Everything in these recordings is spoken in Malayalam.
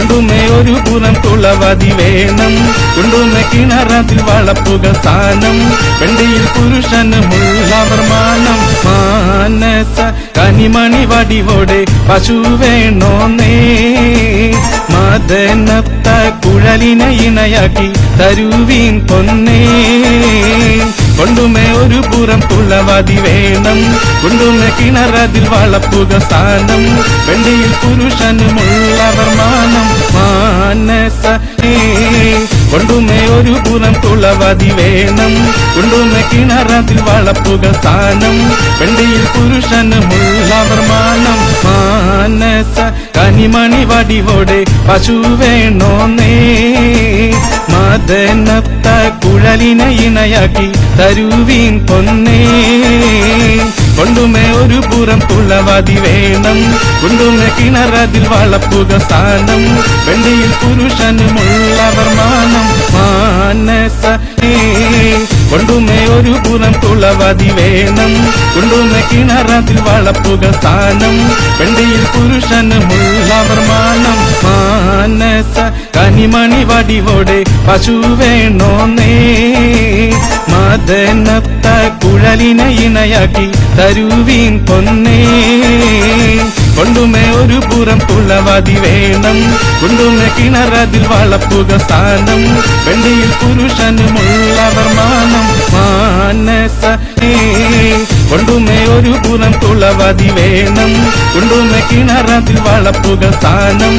കൊണ്ടുമേ ഒരു പുറം തുളവതി വേണം. കൊണ്ടുമേ കിണറത്തിൽ വളപ്പുക സ്ഥാനം. വെണ്ടിയിൽ പുരുഷനുമുള്ളവർ മാനം മാനസ കനിമണി വടിവോടെ പശു വേണോ നേ മദനത്ത കുഴലിനെ ഇണയാക്കി തരുവീൻ പൊന്നേ. കൊണ്ടുമേ ഒരു പുറം തുളവതി വേണം. കൊണ്ടുമേ കിണറതിൽ വളപ്പുക സ്ഥാനം. വെണ്ടിയിൽ പുരുഷനുമുള്ള മാനസ കൊണ്ടുമേ ഒരു പുറം തുളവതി വേണം. കൊണ്ടുമേ കിണറതിൽ വളപ്പുക സ്ഥാനം വെണ്ടിയിൽ പുരുഷനുമുള്ളവർ മാനം. മാനസ കനിമണി വടിവോടെ പശു വേണോ നേ മദനത്ത കുഴലിനെ ഇണയാക്കി തരുവീൻ പൊന്നേ. കൊണ്ടുമേ ഒരു പുറം തുള്ളവതി വേണം. കൊണ്ടുമേ കിണറതിൽ വളപ്പുക സ്ഥാനം വെണ്ടിയിൽ പുരുഷനുമുള്ളവർ മാനം. മാനസ കൊണ്ടുമേ ഒരു പുറം തുളവതി വേണം. കൊണ്ടുമേ കിണറതിൽ വളപ്പുക സ്ഥാനം വെണ്ടിയിൽ പുരുഷനുമുള്ളവർ മാനം. കനിമണി വടിവോടെ പശു വേണോന്നേ. മദനത്ത കുഴലിനെ ഇണയാക്കി തരുവീൻ പൊന്നേ. കൊണ്ടുമേ ഒരു പുറം തുളവതി വേണം. കൊണ്ടുമേ കിണറതിൽ വളപ്പുക സ്ഥാനം. വെണ്ടിയിൽ പുരുഷനുമുള്ളവർ മാനം മാനസ കൊണ്ടുമേ ഒരു പുറം തുളവതി വേണം. കൊണ്ടുമേ കിണറതിൽ വളപ്പുക സ്ഥാനം.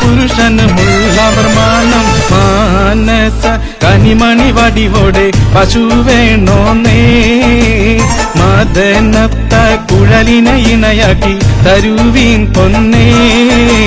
പുരുഷനുമുള്ളവർ മാനം മാനസ കനിമണി വടിവോടെ പശു വേണോന്നേ. മദനത്ത കുഴലിനെ ഇണയാക്കി തരുവീൻ പൊന്നേ.